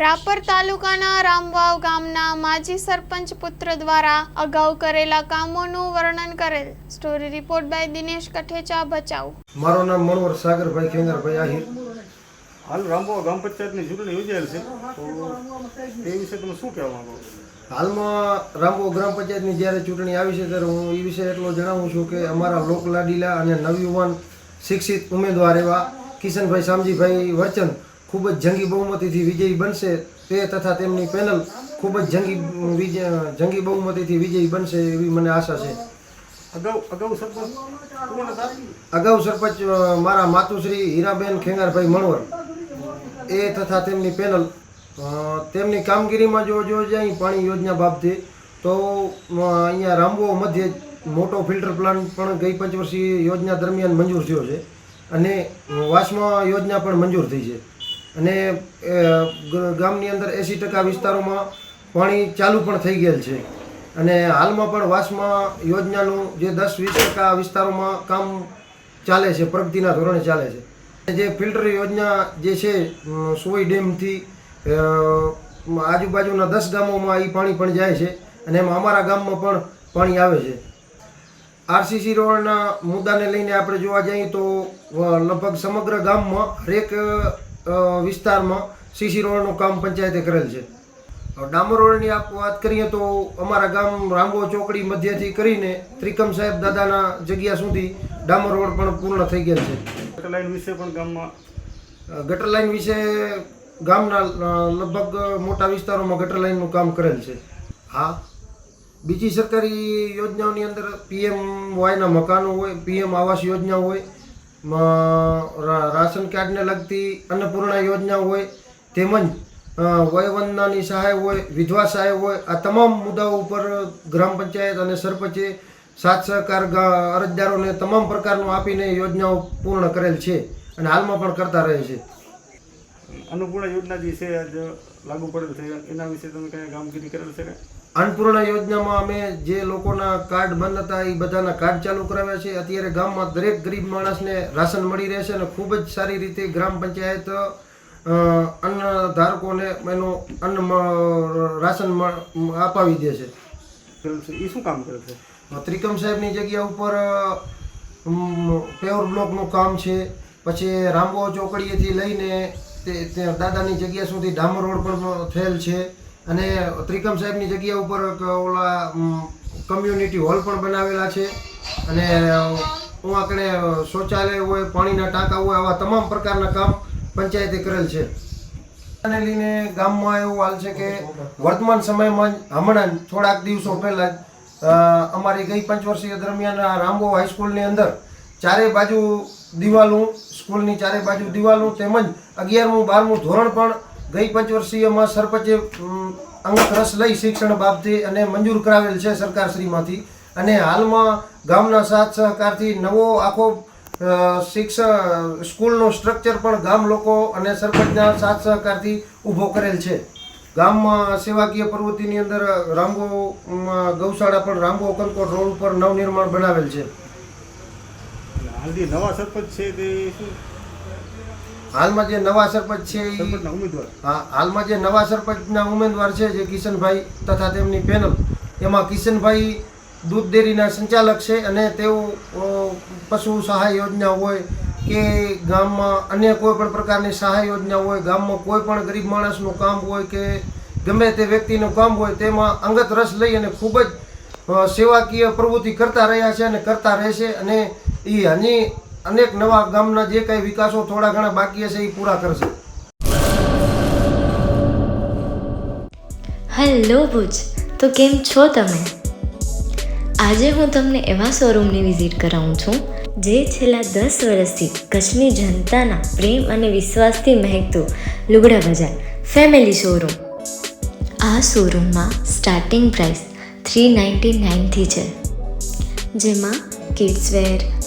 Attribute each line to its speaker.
Speaker 1: રાપર તાલુકાના રામવાવ ગામના માજી સરપંચ પુત્ર દ્વારા અગાઉ કરેલા કામોનું વર્ણન કરેલ. Story report by Dinesh Kathecha Bhachau.
Speaker 2: મારું નામ મણવર સાગરભાઈ ખેંગરભાઈ આહિર.
Speaker 3: હાલ રામવાવ ગ્રામ પંચાયતની ચૂંટણી યોજાયેલ છે. તો તે વિશે તમે શું કહેવા માંગો
Speaker 2: હાલમાં રામવાવ ગ્રામ પંચાયતની જ્યારે ચૂંટણી આવી છે ત્યારે હું એ વિશે એટલો જણાવું છું કે અમારા લોકલાડીલા અને નવયુવાન શિક્ષિત ઉમેદવાર એવા કિશનભાઈ શામજીભાઈ વરચંદ ખૂબ જ જંગી બહુમતીથી વિજયી બનશે તે તથા તેમની પેનલ ખૂબ જ જંગી વિજય જંગી બહુમતીથી વિજયી બનશે એવી મને આશા છે.
Speaker 3: અગાઉ અગાઉ સરપંચ
Speaker 2: અગાઉ સરપંચ મારા માતુશ્રી હીરાબેન ખેંગારભાઈ મણવર. એ તથા તેમની પેનલ તેમની કામગીરીમાં જો જો જાય પાણી યોજના બાબતે તો અહીંયા રામબો મધ્યે મોટો ફિલ્ટર પ્લાન્ટ પણ ગઈ પંચવર્ષીય યોજના દરમિયાન મંજૂર થયો છે. અને વાસમાં યોજના પણ મંજૂર થઈ છે. અને ગામની અંદર એંસી ટકા વિસ્તારોમાં પાણી ચાલુ પણ થઈ ગયેલ છે. અને હાલમાં પણ વાસમાં યોજનાનું જે દસ વીસ ટકા વિસ્તારોમાં કામ ચાલે છે, પ્રગતિના ધોરણે ચાલે છે. જે ફિલ્ટર યોજના જે છે સોય ડેમથી આજુબાજુના દસ ગામોમાં એ પાણી પણ જાય છે અને એમાં અમારા ગામમાં પણ પાણી આવે છે. આરસીસી રોડના મુદ્દાને લઈને આપણે જોવા જઈએ તો લગભગ સમગ્ર ગામમાં હરેક વિસ્તારમાં સીસી રોડનું કામ પંચાયતે કરેલ છે. ડામર રોડની આપ વાત કરીએ તો અમારા ગામ રાંગો ચોકડી મધ્યથી કરીને ત્રિકમ સાહેબ દાદાના જગ્યા સુધી ડામર રોડ પણ પૂર્ણ થઈ ગયેલ છે.
Speaker 3: ગટર લાઇન વિશે પણ ગામમાં?
Speaker 2: ગટર લાઈન વિશે ગામના લગભગ મોટા વિસ્તારોમાં ગટર લાઇનનું કામ કરેલ છે. હા. બીજી સરકારી યોજનાઓની અંદર પીએમ વાયના મકાનો હોય પીએમ આવાસ યોજના હોય રાશન કાર્ડને લગતી અન્નપૂર્ણા યોજના હોય, તેમજ વયવંદનાની સહાય હોય, વિધવા સહાય હોય, આ તમામ મુદ્દાઓ ઉપર ગ્રામ પંચાયત અને સરપંચે સાથ સહકાર અરજદારોને તમામ પ્રકારનું આપીને યોજનાઓ પૂર્ણ કરેલ છે અને હાલમાં પણ કરતા રહે છે.
Speaker 3: અન્નપૂર્ણા યોજના જે છે લાગુ પડેલ છે, એના વિશે તમે કઈ કામગીરી કરેલ છે
Speaker 2: અન્નપૂર્ણા યોજનામાં અમે જે લોકોના કાર્ડ બંધ હતા એ બધાના કાર્ડ ચાલુ કરાવ્યા છે. અત્યારે ગામમાં દરેક ગરીબ માણસને રાશન મળી રહેશે અને ખૂબ જ સારી રીતે ગ્રામ પંચાયત અન્ન ધારકોને એનું અન્ન રાશન અપાવી દે છે.
Speaker 3: એ શું કામ કરે છે?
Speaker 2: ત્રિકમ સાહેબની જગ્યા ઉપર પેવર બ્લોકનું કામ છે. પછી રામબો ચોકડીએથી લઈને તે તે દાદાની જગ્યા સુધી ડામર રોડ પણ થયેલ છે. અને ત્રિકમ સાહેબની જગ્યા ઉપર ઓલા કમ્યુનિટી હોલ પણ બનાવેલા છે. અને હું આકડે શૌચાલય હોય, પાણીના ટાંકા હોય, આવા તમામ પ્રકારના કામ પંચાયતે કરેલ છે. અને લઈને ગામમાં એવું હાલ છે કે વર્તમાન સમયમાં હમણાં થોડાક દિવસો પહેલાં અમારી ગઈ પંચવર્ષીય દરમિયાન આ રામબો હાઈસ્કૂલની અંદર ચારે બાજુ દિવાલું, સ્કૂલની ચારે બાજુ દિવાલું તેમજ અગિયારમું, બારમું ધોરણ પણ ગઈ પંચવર્ષીયમાં સરપંચે અંગત રસ લઈ શિક્ષણ બાબતે અને મંજૂર કરાવેલ છે સરકારશ્રીમાંથી અને હાલમાં ગામના સાથ સહકારથી નવો આખો શિક્ષણ સ્કૂલનું સ્ટ્રક્ચર પણ ગામ લોકો અને સરપંચના સાથ સહકારથી ઊભો કરેલ છે. ગામમાં સેવાકીય પ્રવૃત્તિની અંદર રામગો ગૌશાળા પણ રામગો કંકોટ રોડ ઉપર નવનિર્માણ બનાવેલ છે.
Speaker 3: હાલથી હાલ નવા સરપંચ છે તે શું?
Speaker 2: હાલમાં જે નવા સરપંચ છે એ
Speaker 3: ઉમેદવાર.
Speaker 2: હા હાલમાં જે નવા સરપંચના ઉમેદવાર છે જે કિશનભાઈ તથા તેમની પેનલ એમાં કિશનભાઈ દૂધ ડેરીના સંચાલક છે અને તેઓ પશુ સહાય યોજના હોય કે ગામમાં અન્ય કોઈ પણ પ્રકારની સહાય યોજના હોય ગામમાં કોઈ પણ ગરીબ માણસનું કામ હોય કે ગમે તે વ્યક્તિનું કામ હોય તેમાં અંગત રસ લઈ અને ખૂબ જ સેવાકીય પ્રવૃત્તિ કરતા રહ્યા છે અને કરતા રહેશે અને એ હજી અનેક નવા ગામના જે કંઈ વિકાસો થોડા ઘણા બાકી હશે એ પૂરા કરશે.
Speaker 4: હેલો ભુજ, તો કેમ છો તમે? આજે હું તમને એવા શોરૂમની વિઝિટ કરાવું છું, જે છેલ્લા દસ વર્ષથી કચ્છની જનતાના પ્રેમ અને વિશ્વાસથી મહેકતું લુગડા બજાર ફેમિલી શોરૂમ. આ શોરૂમમાં સ્ટાર્ટિંગ પ્રાઇસ થ્રી નાઇન્ટી નાઇનથી છે. જેમાં kids wear